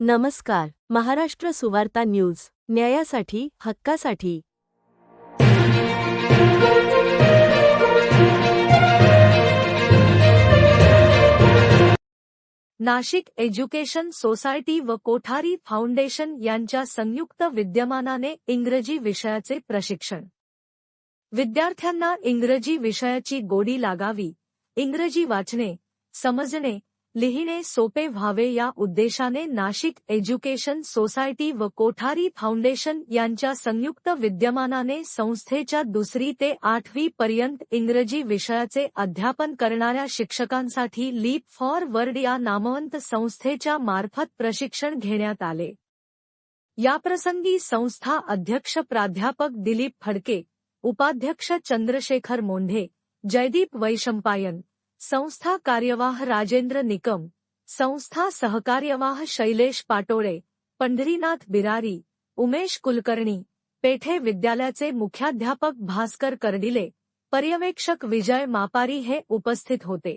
नमस्कार महाराष्ट्र सुवार्ता न्यूज न्यायासाठी हक्कासाठी. नाशिक एज्युकेशन सोसायटी व कोठारी फाउंडेशन यांच्या संयुक्त विद्यमानाने इंग्रजी विषयाचे प्रशिक्षण. विद्यार्थ्यांना इंग्रजी विषयाची गोडी लागावी इंग्रजी वाचणे समजणे लिहिणे सोपे व्हावे या उद्देशाने नाशिक एज्युकेशन सोसायटी व कोठारी फाउंडेशन यांच्या संयुक्त विद्यमानाने संस्थेच्या दुसरी ते आठवी पर्यंत इंग्रजी विषयाचे अध्यापन करणाऱ्या शिक्षकांसाठी लीप फॉर वर्ड या नामवंत संस्थेच्या मार्फत प्रशिक्षण घेण्यात आले. याप्रसंगी संस्था अध्यक्ष प्राध्यापक दिलीप फडके उपाध्यक्ष चंद्रशेखर मोंढे जयदीप वैशंपायन संस्था कार्यवाह राजेंद्र निकम संस्था सहकार्यवाह शैलेश पाटोळे पंढरीनाथ बिरारी उमेश कुलकर्णी पेठे विद्यालयाचे मुख्याध्यापक भास्कर कर्डिले पर्यवेक्षक विजय मापारी हे उपस्थित होते.